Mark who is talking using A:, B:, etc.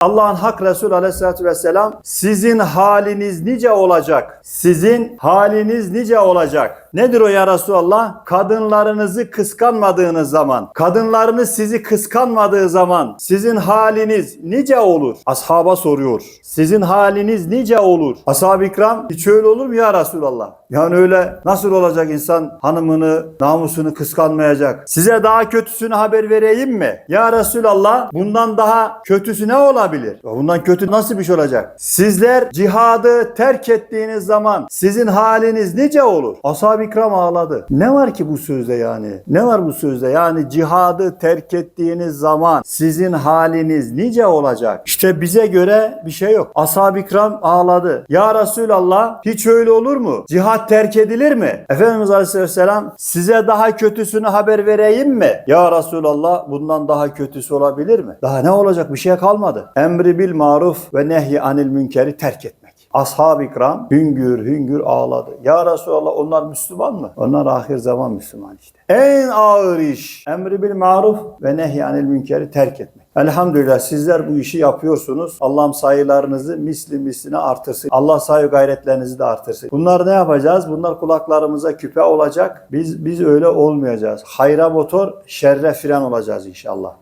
A: Allah'ın hak Resulü aleyhissalatü vesselam sizin haliniz nice olacak? Sizin haliniz nice olacak? Nedir o ya Resulallah? Kadınlarınızı kıskanmadığınız zaman, kadınlarınız sizi kıskanmadığı zaman sizin haliniz nice olur? Ashaba soruyor. Sizin haliniz nice olur? Ashab-ı ikram hiç öyle olur mu ya Resulallah? Yani öyle nasıl olacak insan hanımını, namusunu kıskanmayacak? Size daha kötüsünü haber vereyim mi? Ya Resulallah bundan daha kötüsü ne olabilir? Bundan kötü nasıl bir şey olacak? Sizler cihadı terk ettiğiniz zaman sizin haliniz nice olur? Ashab-ı ikram ağladı. Ne var ki bu sözde yani? Ne var bu sözde? Yani cihadı terk ettiğiniz zaman sizin haliniz nice olacak? İşte bize göre bir şey yok. Ashab-ı ikram ağladı. Ya Resulallah hiç öyle olur mu? Cihat terk edilir mi? Efendimiz Aleyhisselam size daha kötüsünü haber vereyim mi? Ya Resulallah bundan daha kötüsü olabilir mi? Daha ne olacak? Bir şey kalmadı. Emri bil maruf ve nehy anil münkeri terk etmek. Ashab-ı ikram hüngür hüngür ağladı. Ya Resulallah onlar Müslüman mı? Onlar ahir zaman Müslüman işte. En ağır iş emri bil maruf ve nehy anil münkeri terk etmek. Elhamdülillah sizler bu işi yapıyorsunuz. Allah'ım sayılarınızı misli misline artırsın. Allah sayı gayretlerinizi de artırsın. Bunlar ne yapacağız? Bunlar kulaklarımıza küpe olacak. Biz biz öyle olmayacağız. Hayra motor, şerre fren olacağız inşallah.